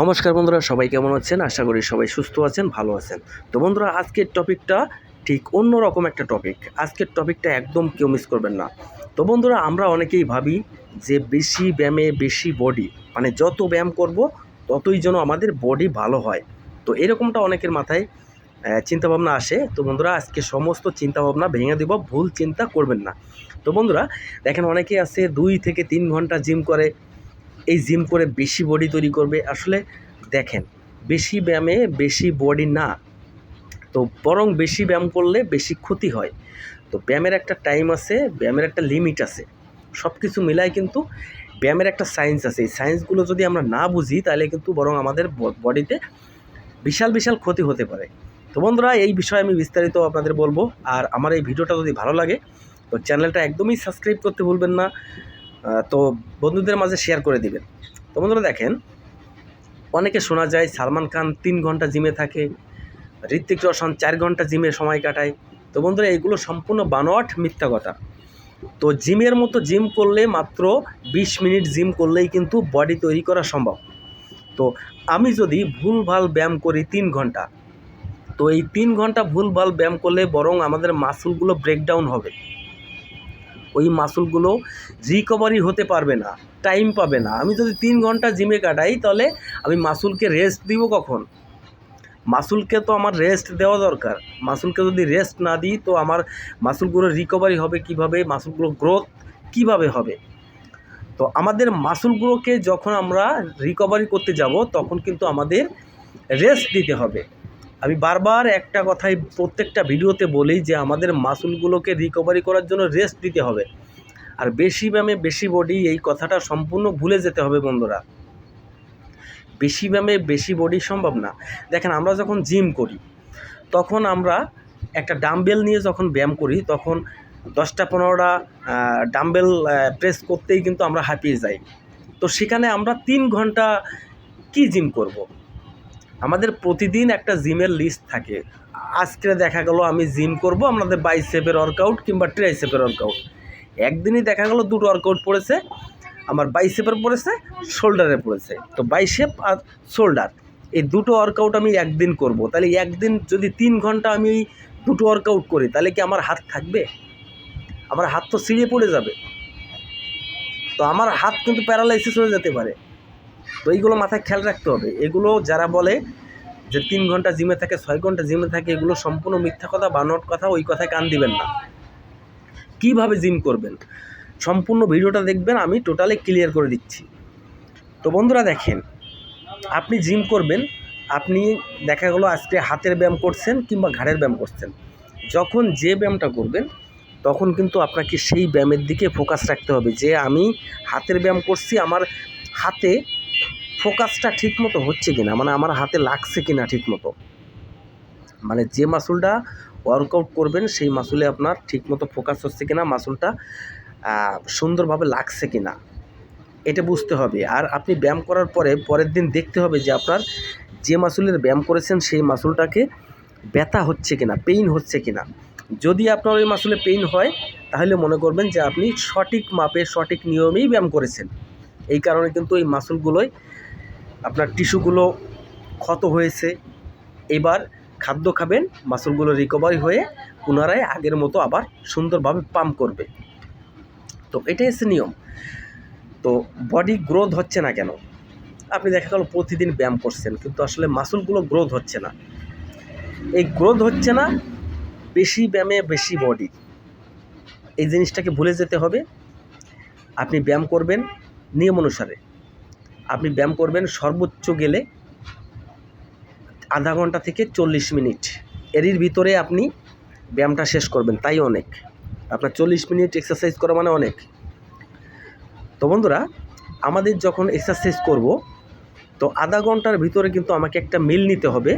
নমস্কার বন্ধুরা, সবাই কেমন আছেন? আশা করি সবাই সুস্থ আছেন, ভালো আছেন। তো বন্ধুরা, আজকের টপিকটা ঠিক অন্য রকম একটা টপিক। আজকের টপিকটা একদম কেউ মিস করবেন না। তো বন্ধুরা, আমরা অনেকেই ভাবি যে বেশি ব্যায়ামে বেশি বডি মানে যত ব্যায়াম করব, ততই যেন আমাদের বডি ভালো হয়। তো এরকমটা অনেকের মাথায় চিন্তাভাবনা আসে। তো বন্ধুরা, আজকে সমস্ত চিন্তাভাবনা ভেঙে দেব, ভুল চিন্তা করবেন না। তো বন্ধুরা, দেখেন অনেকেই আছে দুই থেকে তিন ঘণ্টা জিম করে এই জিম করে বেশি বডি তৈরি করবে। আসলে দেখেন, বেশি ব্যায়ামে বেশি বডি না, তো বরং বেশি ব্যায়াম করলে বেশি ক্ষতি হয়। তো ব্যায়ামের একটা টাইম আছে, ব্যায়ামের একটা লিমিট আছে। সব কিছু মিলায় কিন্তু ব্যায়ামের একটা সায়েন্স আছে। এই সায়েন্সগুলো যদি আমরা না বুঝি, তাহলে কিন্তু বরং আমাদের বডিতে বিশাল বিশাল ক্ষতি হতে পারে। তো বন্ধুরা, এই বিষয়ে আমি বিস্তারিত আপনাদের বলব। আর আমার এই ভিডিওটা যদি ভালো লাগে, তো চ্যানেলটা একদমই সাবস্ক্রাইব করতে ভুলবেন না। তো বন্ধুদের মাঝে শেয়ার করে দিবেন। তো বন্ধুরা দেখেন, অনেকে শোনা যায় সালমান খান তিন ঘণ্টা জিমে থাকে ঋত্বিক রোশন চার ঘণ্টা জিমে সময় কাটায়। তো বন্ধুরা, এগুলো সম্পূর্ণ বানোয়াট মিথ্যা কথা। তো জিমের মতো জিম করলে মাত্র বিশ মিনিট জিম করলেই কিন্তু বডি তৈরি করা সম্ভব। তো আমি যদি ভুলভাল ব্যায়াম করি তিন ঘণ্টা, তো এই তিন ঘণ্টা ভুলভাল ব্যায়াম করলে বরং আমাদের মাসুলগুলো ব্রেকডাউন হবে। ওই মাসুলগুলো রিকভারি হতে পারবে না টাইম পাবে না। আমি যদি তিন ঘণ্টা জিমে কাটাই, তাহলে আমি মাসুলকে রেস্ট দিব কখন? মাসুলকে তো আমার রেস্ট দেওয়া দরকার। মাসুলকে যদি রেস্ট না দিই, তো আমার মাসুলগুলো রিকভারি হবে কীভাবে? মাসুলগুলো গ্রোথ কীভাবে হবে? তো আমাদের মাসুলগুলোকে যখন আমরা রিকভারি করতে যাব, তখন কিন্তু আমাদের রেস্ট দিতে হবে। আমি বারবার একটা কথাই প্রত্যেকটা ভিডিওতে বলি যে আমাদের মাসুলগুলোকে রিকভারি করার জন্য রেস্ট দিতে হবে। আর বেশি ব্যায়ামে বেশি বডি এই কথাটা সম্পূর্ণ ভুলে যেতে হবে বন্ধুরা। বেশি ব্যায়ামে বেশি বডি সম্ভব না। দেখেন আমরা যখন জিম করি, তখন আমরা একটা ডাম্বেল নিয়ে যখন ব্যায়াম করি, তখন দশটা পনেরোটা ডাম্বেল প্রেস করতেই কিন্তু আমরা হাঁপিয়ে যাই। তো সেখানে আমরা তিন ঘণ্টা কি জিম করব। আমাদের প্রতিদিন একটা জিমের লিস্ট থাকে। আজকে দেখা গেল আমি জিম করব, আমাদের বাইসেপের ওয়ার্কআউট কিংবা ট্রাইসেপের ওয়ার্কআউট একদিনই দেখা গেল দুটো ওয়ার্কআউট পড়েছে, আমার বাইসেপের পড়েছে শোল্ডারে পড়েছে। তো বাইসেপ আর শোল্ডার এই দুটো ওয়ার্কআউট আমি একদিন করব। তাহলে একদিন যদি তিন ঘণ্টা আমি এই দুটো ওয়ার্কআউট করি, তাহলে কি আমার হাত থাকবে? আমার হাত তো ছিঁড়ে পড়ে যাবে। তো আমার হাত কিন্তু প্যারালাইসিস হয়ে যেতে পারে। তো এইগুলো মাথায় খেয়াল রাখতে হবে। এগুলো যারা বলে যে তিন ঘণ্টা জিমে থাকে, ছয় ঘণ্টা জিমে থাকে, এগুলো সম্পূর্ণ মিথ্যা কথা বানোট কথা, ওই কথায় কান দিবেন না। কীভাবে জিম করবেন? সম্পূর্ণ ভিডিওটা দেখবেন, আমি টোটালি ক্লিয়ার করে দিচ্ছি। তো বন্ধুরা দেখেন, আপনি জিম করবেন, আপনি দেখা গেলো আজকে হাতের ব্যায়াম করছেন কিংবা ঘাড়ের ব্যায়াম করছেন। যখন যে ব্যায়ামটা করবেন, তখন কিন্তু আপনাকে সেই ব্যায়ামের দিকে ফোকাস রাখতে হবে যে আমি হাতের ব্যায়াম করছি, আমার হাতে ফোকাসটা ঠিক মতো হচ্ছে কিনা মানে আমার হাতে লাগছে কিনা ঠিক মতো মানে যে মাসুলটা ওয়ার্কআউট করবেন, সেই মাসুলে আপনার ঠিক মতো ফোকাস হচ্ছে কি না মাসুলটা সুন্দরভাবে লাগছে কি না এটা বুঝতে হবে। আর আপনি ব্যায়াম করার পরে, পরের দিন দেখতে হবে যে আপনার যে মাসুলের ব্যায়াম করেছেন, সেই মাসুলটাকে ব্যথা হচ্ছে কিনা পেইন হচ্ছে কিনা। যদি আপনার ওই মাসুলে পেইন হয়, তাহলে মনে করবেন যে আপনি সঠিক মাপে, সঠিক নিয়মেই ব্যায়াম করেছেন। এই কারণে কিন্তু এই মাসুলগুলোয় আপনার টিস্যুগুলো ক্ষত হয়েছে, এবার খাদ্য খাবেন, মাসুলগুলো রিকভারি হয়ে পুনরায় আগের মতো আবার সুন্দরভাবে পাম্প করবে তো এটাই হচ্ছে নিয়ম। তো বডি গ্রোথ হচ্ছে না কেন? আপনি দেখা গেল প্রতিদিন ব্যায়াম করছেন, কিন্তু আসলে মাসুলগুলো গ্রোথ হচ্ছে না। এই গ্রোথ হচ্ছে না, বেশি ব্যায়ামে বেশি বডি এই জিনিসটাকে ভুলে যেতে হবে। আপনি ব্যায়াম করবেন নিয়ম অনুসারে। আপনি ব্যায়াম করবেন সর্বোচ্চ গেলে আধা ঘণ্টা থেকে চল্লিশ মিনিট। এরই ভিতরে আপনি ব্যায়ামটা শেষ করবেন, তাই অনেক। আপনার চল্লিশ মিনিট এক্সারসাইজ করা মানে অনেক। তো বন্ধুরা, আমাদের যখন এক্সারসাইজ করব, তো আধা ঘণ্টার ভিতরে কিন্তু আমাকে একটা মিল নিতে হবে,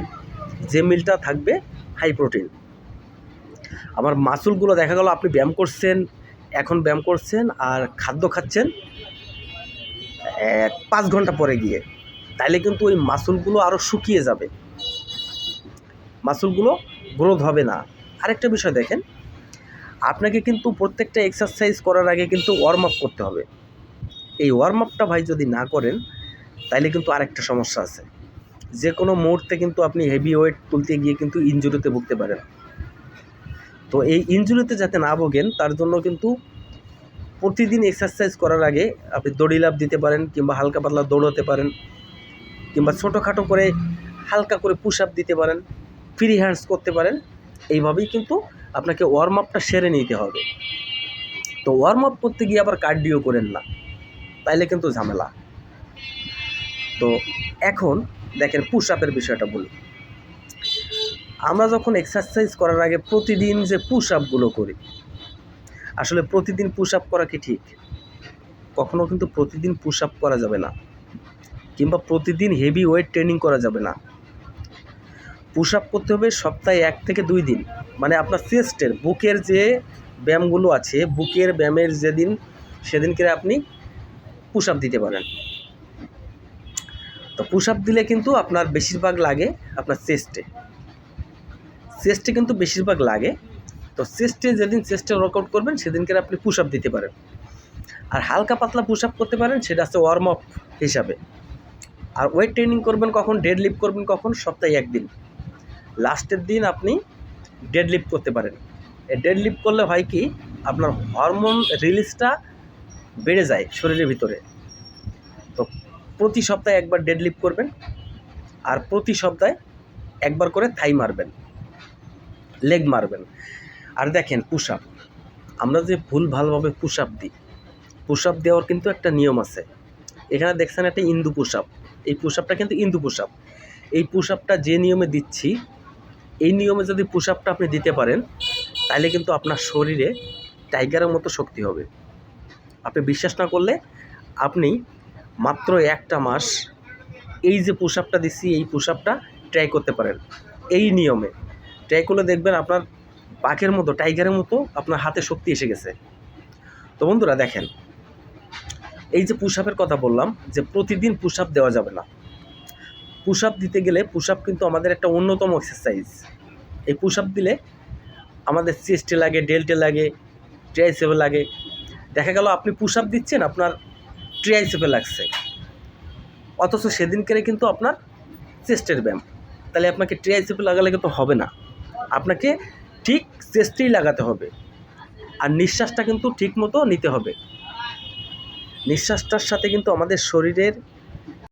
যে মিলটা থাকবে হাই প্রোটিন আমার মাসুলগুলো দেখা গেল, আপনি ব্যায়াম করছেন, এখন ব্যায়াম করছেন, আর খাদ্য খাচ্ছেন পাঁচ ঘণ্টা পরে গিয়ে, তাইলে কিন্তু ওই মাসুলগুলো আরও শুকিয়ে যাবে। মাসুলগুলো গ্রোথ হবে না। আরেকটা বিষয় দেখেন, আপনাকে কিন্তু প্রত্যেকটা এক্সারসাইজ করার আগে কিন্তু ওয়ার্ম আপ করতে হবে। এই ওয়ার্ম আপটা ভাই যদি না করেন, তাইলে কিন্তু আরেকটা সমস্যা আছে। যে কোনো মুহূর্তে কিন্তু আপনি হেভি ওয়েট তুলতে গিয়ে কিন্তু ইনজুরিতে ভুগতে পারেন। তো এই ইনজুরিতে যাতে না ভোগেন, তার জন্য কিন্তু প্রতিদিন এক্সারসাইজ করার আগে আপনি দড়ি লাভ দিতে পারেন কিংবা হালকা পাতলা দৌড়াতে পারেন কিংবা ছোটোখাটো করে হালকা করে পুশ আপ দিতে পারেন ফ্রি হ্যান্ডস করতে পারেন। এইভাবেই কিন্তু আপনাকে ওয়ার্ম আপটা সেরে নিতে হবে। তো ওয়ার্ম আপ করতে গিয়ে আবার কার্ডিও করেন না, তাইলে কিন্তু ঝামেলা। তো এখন দেখেন পুশ আপের বিষয়টা বলি। আমরা যখন এক্সারসাইজ করার আগে প্রতিদিন যে পুশ আপগুলো করি আসলে প্রতিদিন পুশ আপ করা কি ঠিক? কখনো কিন্তু প্রতিদিন পুশ আপ করা যাবে না। কিংবা প্রতিদিন হেভি ওয়েট ট্রেনিং করা যাবে না। পুশ আপ করতে হবে সপ্তাহে এক থেকে দুই দিন। মানে আপনার চেস্টের বুকের যে ব্যায়ামগুলো আছে, বুকের ব্যায়ামের যেদিন, সেদিনকে আপনি পুশ আপ দিতে পারেন। তো পুশ আপ দিলে কিন্তু আপনার বেশিরভাগ লাগে আপনার চেস্টে চেস্টে কিন্তু বেশিরভাগ লাগে। তো চেস্টে যেদিন চেস্টে ওয়ার্কআউট করবেন, সেদিনকে আপনি পুশ আপ দিতে পারেন। আর হালকা পাতলা পুশ আপ করতে পারেন, সেটা হচ্ছে ওয়ার্ম আপ হিসাবে। আর ওয়েট ট্রেনিং করবেন কখন ডেড লিফট করবেন কখন, সপ্তাহে একদিন। লাস্টের দিন আপনি ডেড লিফট করতে পারেন। এই ডেড লিফট করলে হয় কি, আপনার হরমোন রিলিজটা বেড়ে যায় শরীরের ভিতরে। তো প্রতি সপ্তাহে একবার ডেড লিফট করবেন, আর প্রতি সপ্তাহে একবার করে থাই মারবেন লেগ মারবেন। আর দেখেন পুশ আমরা যে ভুল ভালোভাবে পুশ আপ দিই পুশ আপ দেওয়ার কিন্তু একটা নিয়ম আছে। এখানে দেখছেন একটা ইন্দু পুশ আপ এই পুশ আপটা কিন্তু ইন্দু পুশ আপ এই পুশ আপটা যে নিয়মে দিচ্ছি, এই নিয়মে যদি পুশ আপটা আপনি দিতে পারেন তাহলে কিন্তু আপনার শরীরে টাইগারের মতো শক্তি হবে। আপনি বিশ্বাস না করলে আপনি মাত্র একটা মাস এই যে পুশ দিচ্ছি, এই পুশ ট্রাই করতে পারেন। এই নিয়মে। ট্রাই করলে দেখবেন আপনার বাঘের মতো, টাইগারের মতো আপনার হাতে শক্তি এসে গেছে। তো বন্ধুরা দেখেন, এই যে পুশ কথা বললাম যে প্রতিদিন পুশ দেওয়া যাবে না। পুশ আপ দিতে গেলে পুশ কিন্তু আমাদের একটা অন্যতম এক্সারসাইজ এই পুশ আপ দিলে আমাদের চেস্টে লাগে, ডেল্টে লাগে, ট্রাইসেপে লাগে। দেখা গেল আপনি পুশ দিচ্ছেন, আপনার ট্রাইসেপে লাগছে। অথচ সেদিনকে কিন্তু আপনার চেস্টের ব্যায়াম। তাহলে আপনাকে ট্রাইসেপে লাগালে কিন্তু হবে না। আপনাকে চেস্টেই লাগাতে হবে। আর নিঃশ্বাসটা কিন্তু ঠিক মতো নিতে হবে। নিঃশ্বাসটার সাথে কিন্তু আমাদের শরীরের